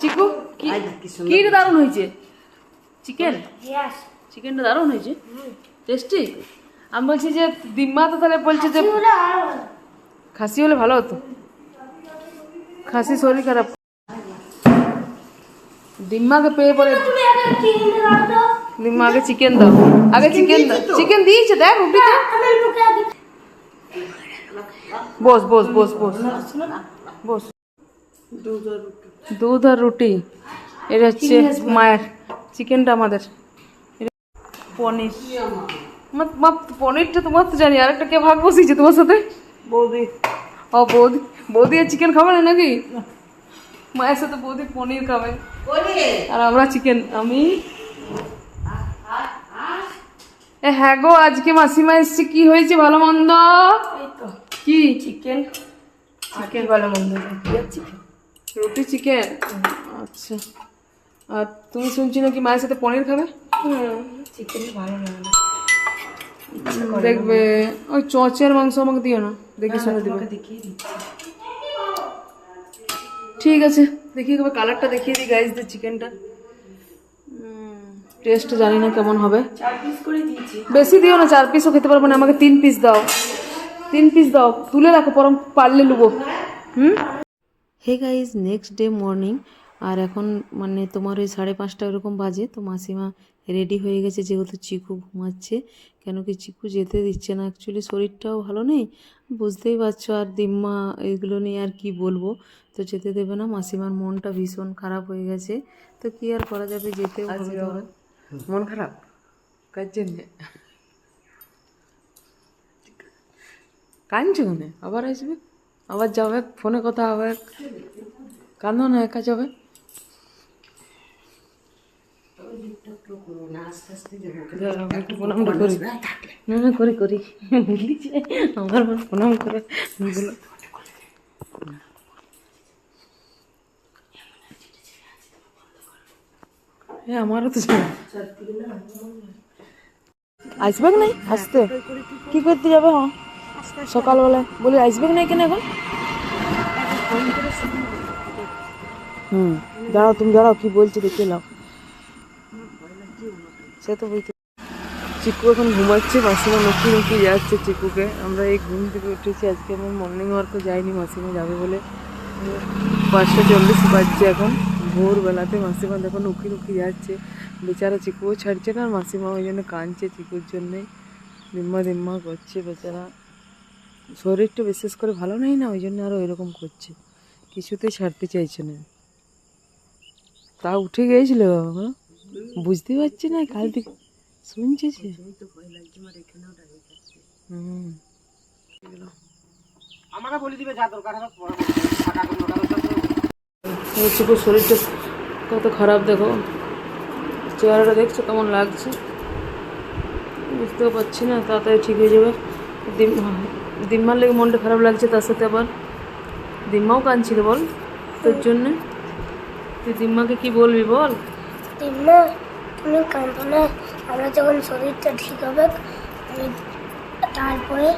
চিকু কি দারুণ হয়েছে। চিকেন? চিকেনটা দারুণ হয়েছে? টেস্টি? আমি বলছি যে দিম্মা তো তাহলে বলছে যে। খাসি হলে ভালো। হতো। খাসি শরীর খারাপ। দিম্মাকে পেয়ে পরে আগে চিকেন দাও আগে চিকেন দাও। চিকেন দিয়েছে দেখ রুটিতে বস বস বস বস। বস। দুধ আর রুটি। এটা হচ্ছে মায়ের চিকেনটা আমাদের। পনির। মা- মা পনিরটা তোমার তো জানি আরেকটা কে ভাগ বসিয়েছে তোমার সাথে? বৌদি। ও বৌদি বৌদি আর চিকেন খাবে না নাকি? মায়ের সাথে বৌদি পনির খাবে। আর আমরা চিকেন আমি? এ হ্যাঁ গো আজকে মাসিমা এসছে কি হয়েছে ভালো মন্দ? কি? চিকেন। চিকেন। ভালো মন্দ? চিকেন? রুটি চিকেন? আচ্ছা। আর তুমি শুনছি নাকি মায়ের সাথে পনির খাবে? চিকেন ভালো লাগে দেখবে। ওই চচের মাংস আমাকে দিও না। দেখি শুনে দিবে। ঠিক আছে দেখি দেবে কালারটা দেখিয়ে দিই গাইজদের চিকেনটা। টেস্ট জানি না কেমন হবে। চার পিস করে দিয়েছি। বেশি দিও না চার পিসও খেতে পারব না আমাকে তিন পিস দাও। তিন পিস দাও তুলে রাখো পরম পারলে লুবো। হুম? Hey guys next day morning আর এখন মানে তোমার ওই সাড়ে পাঁচটা এরকম বাজে তো মাসিমা রেডি হয়ে গেছে যেহেতু চিকু ঘুমাচ্ছে কেন কি চিকু যেতে দিচ্ছে না অ্যাকচুয়ালি শরীরটাও ভালো নেই বুঝতেই পারছ আর দিম্মা এগুলো নিয়ে আর কি বলব তো যেতে দেবে না মাসিমার মনটা ভীষণ খারাপ হয়ে গেছে তো কি আর করা যাবে যেতেও হবে মন খারাপ? কার জন্যে? আবার আসবে? আবার যাবে ফোনে কথা হবে কান্দো না, একা যাবে। একটু করি। আমার প্রণাম করে। আমারও তো আসবে নাই আসতে। কি করতে যাবে হ্যাঁ সকালবেলায় বলি আসবে নাই কেন এখন? হুম, দাঁড়াও, তুমি দাঁড়াও, কি বলছি দেখে নাও। সে তো বলতে চিকু এখন ঘুমাচ্ছে, মাসিমা নকি নকি যাচ্ছে চিকুকে। আমরা এই ঘুম থেকে উঠেছি, আজকে আমি মর্নিং ওয়ার্কও যাইনি, মাসিমা যাবে বলে। পাঁচটা চল্লিশ বাজছে এখন, ভোরবেলাতে মাসিমা দেখো নুকি নুকি যাচ্ছে। বেচারা চিকুও ছাড়ছে না, আর মাসিমা ওই জন্য কাঁদছে চিকুর জন্যে। দিম্মা দিম্মা করছে বেচারা। শরীরটা বিশেষ করে ভালো নেই না ওই জন্য আরও এরকম করছে। কিছুতেই ছাড়তে চাইছে না। তা উঠে গিয়েছিল বুঝতে পারছি না কাল থেকে শুনছে যে। হুম। আমাকে বলে দিবে যা দরকার হবে ফাঁকা করে নটা দশটা করে হচ্ছে খুব শরীরটা কত খারাপ দেখো। চেহারাটা দেখছ কেমন লাগছে? বুঝতেও পারছি না তাড়াতাড়ি ঠিক হয়ে যাবে। দিম্মার লেগে মনটা খারাপ লাগছে তার সাথে আবার। দিম্মাও কাঁদছিল বল তোর জন্য। তুই দিম্মাকে কি বলবি বল? দিম্মা তুমি কাঁদো না। আমরা যখন শরীরটা ঠিক হবে আমি তারপরে